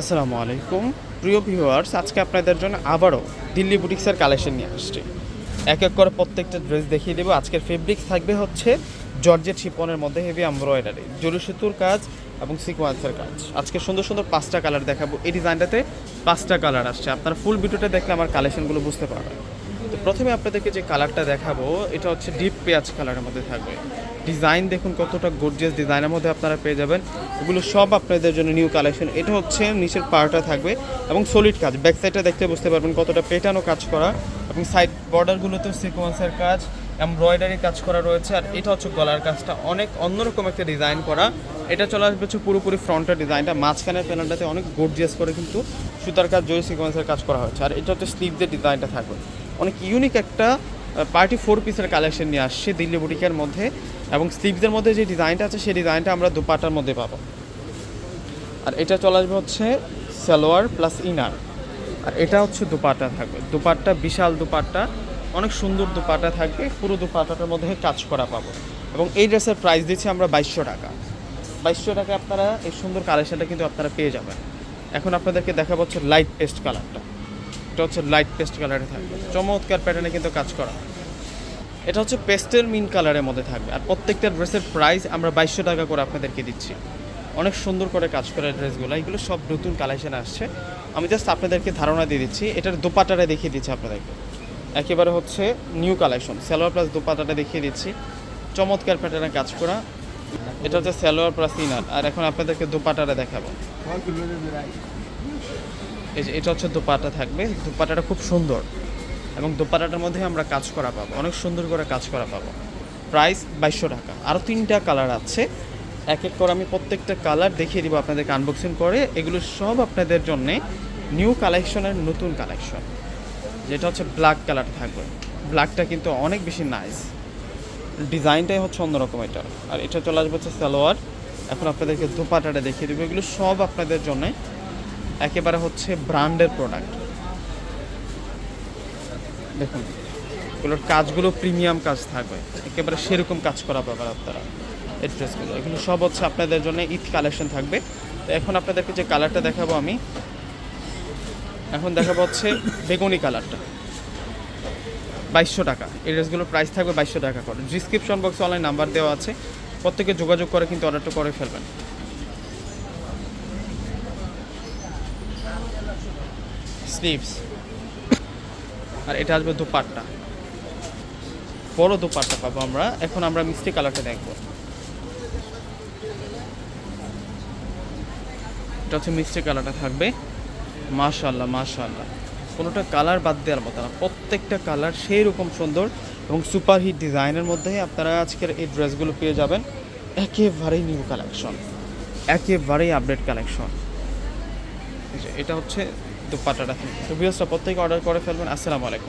আসসালামু আলাইকুম। প্রিয় ভিউয়ার্স, আজকে আপনাদের জন্য আবারও দিল্লি বুটিক্সের কালেকশন নিয়ে আসছি। এক এক করে প্রত্যেকটা ড্রেস দেখিয়ে দেবো। আজকের ফেব্রিক্স থাকবে হচ্ছে জর্জেট শিপনের মধ্যে হেভি এমব্রয়ডারি জরু সেতুর কাজ এবং সিকোয়েন্সের কাজ। আজকে সুন্দর সুন্দর পাঁচটা কালার দেখাবো। এই ডিজাইনটাতে পাঁচটা কালার আসছে। আপনারা ফুল ভিডিওটা দেখলে আমার কালেকশনগুলো বুঝতে পারবেন। তো প্রথমে আপনাদেরকে যে কালারটা দেখাবো, এটা হচ্ছে ডিপ পেঁয়াজ কালারের মধ্যে থাকবে। ডিজাইন দেখুন কতটা গর্জিয়াস ডিজাইনের মধ্যে আপনারা পেয়ে যাবেন। এগুলো সব আপনাদের জন্য নিউ কালেকশন এটা হচ্ছে নিচের পার্টটা থাকবে এবং সলিড কাজ। ব্যাক সাইডটা দেখতে বুঝতে পারবেন কতটা পেটানো কাজ করা। এবং সাইড বর্ডারগুলোতেও সিকোয়েন্সের কাজ এমব্রয়ডারি কাজ করা রয়েছে। আর এটা হচ্ছে গলার কাজটা। অনেক অন্যরকম একটা ডিজাইন করা। এটা চলে আসবে হচ্ছে পুরোপুরি ফ্রন্টের ডিজাইনটা মাঝখানের প্যানেলটাতে অনেক গর্জিয়াস করে কিন্তু সুতার কাজ জয় সিকোয়েন্সের কাজ করা হয়েছে। আর এটা হচ্ছে স্লিভদের ডিজাইনটা থাকবে। অনেক ইউনিক একটা পার্টি ফোর পিসের কালেকশন নিয়ে আসছে দিল্লি বুটিকের মধ্যে এবং স্লিভসের মধ্যে যে ডিজাইনটা আছে, সেই ডিজাইনটা আমরা দুপাটার মধ্যে পাবো। আর এটা চলে আসবে হচ্ছে সালোয়ার প্লাস ইনার আর এটা হচ্ছে দুপাটা থাকবে। দুপাট্টা বিশাল দুপাট্টা, অনেক সুন্দর দুপাটা থাকবে, পুরো দুপাটাটার মধ্যে কাজ করা পাবো। এবং এই ড্রেসের প্রাইস দিচ্ছি আমরা বাইশশো টাকা। বাইশশো টাকা আপনারা এই সুন্দর কালেকশনটা কিন্তু আপনারা পেয়ে যাবেন। এখন আপনাদেরকে দেখাবো হচ্ছে লাইট পেস্ট কালারটা এটা হচ্ছে লাইট পেস্ট কালারে থাকবে। চমৎকার প্যাটার্নে কিন্তু কাজ করা। এটা হচ্ছে পেস্টেল মিন কালারের মধ্যে থাকবে। আর প্রত্যেকটা ড্রেসের প্রাইস আমরা বাইশশো টাকা করে আপনাদেরকে দিচ্ছি। অনেক সুন্দর করে কাজ করা ড্রেসগুলো এগুলো সব নতুন কালেকশন আসছে। আমি জাস্ট আপনাদেরকে ধারণা দিয়ে দিচ্ছি। এটার দোপাটাটা দেখিয়ে দিচ্ছি আপনাদেরকে। একেবারে হচ্ছে নিউ কালেকশন সালোয়ার প্লাস দোপাটাটা দেখিয়ে দিচ্ছি। চমৎকার প্যাটার্নে কাজ করা। এটা হচ্ছে সালোয়ার প্লাস ইনার আর এখন আপনাদেরকে দোপাটাটা দেখাবো। এই যে, এটা হচ্ছে দোপাটা থাকবে। দোপাটাটা খুব সুন্দর। এবং দোপাটাটার মধ্যে আমরা কাজ করা পাবো। অনেক সুন্দর করে কাজ করা পাবো। প্রাইস বাইশশো টাকা। আরও তিনটা কালার আছে। এক এক করে আমি প্রত্যেকটা কালার দেখিয়ে দিব আপনাদেরকে আনবক্সিং করে। এগুলো সব আপনাদের জন্যে নিউ কালেকশনের নতুন কালেকশন। যেটা হচ্ছে ব্ল্যাক কালার থাকবে। ব্ল্যাকটা কিন্তু অনেক বেশি নাইস ডিজাইনটাই হচ্ছে অন্যরকম এটা। আর এটা চলে আসবে হচ্ছে সালোয়ার। এখন আপনাদেরকে দোপাটাটা দেখিয়ে দেবো। এগুলো সব আপনাদের জন্য একেবারে হচ্ছে ব্র্যান্ডের প্রোডাক্ট দেখুন, এগুলোর কাজগুলো প্রিমিয়াম কাজ থাকবে। একেবারে সেরকম কাজ করা পাবেন আপনারা। এই ড্রেসগুলো এগুলো সব হচ্ছে আপনাদের জন্য ঈদ কালেকশন থাকবে। তো এখন আপনাদেরকে যে কালারটা দেখাবো আমি, এখন দেখাবো হচ্ছে বেগুনি কালারটা বাইশশো টাকা। এই ড্রেসগুলোর প্রাইস থাকবে বাইশশো টাকা করে। ডিসক্রিপশন বক্সে অনলাইন নাম্বার দেওয়া আছে। প্রত্যেকে যোগাযোগ করে কিন্তু অর্ডারটা করে ফেলবেন। স্লিভস আর এটা আসবে দুপাট্টা। বড় দুপাট্টা পাবো আমরা। এখন আমরা মিষ্টি কালারটা দেখব। এটা হচ্ছে মিষ্টি কালারটা থাকবে। মাশাল্লাহ মাশাল্লাহ কোনোটা কালার বাদ দেওয়ার মতো না। প্রত্যেকটা কালার সেই রকম সুন্দর এবং সুপারহিট ডিজাইনের মধ্যে আপনারা আজকের এই ড্রেসগুলো পেয়ে যাবেন। একেবারেই নিউ কালেকশন। একেবারেই আপডেট কালেকশন। এটা হচ্ছে দুপাটাটা। তো ভিউসটা প্রত্যেকে অর্ডার করে ফেলবেন। আসসালামু আলাইকুম।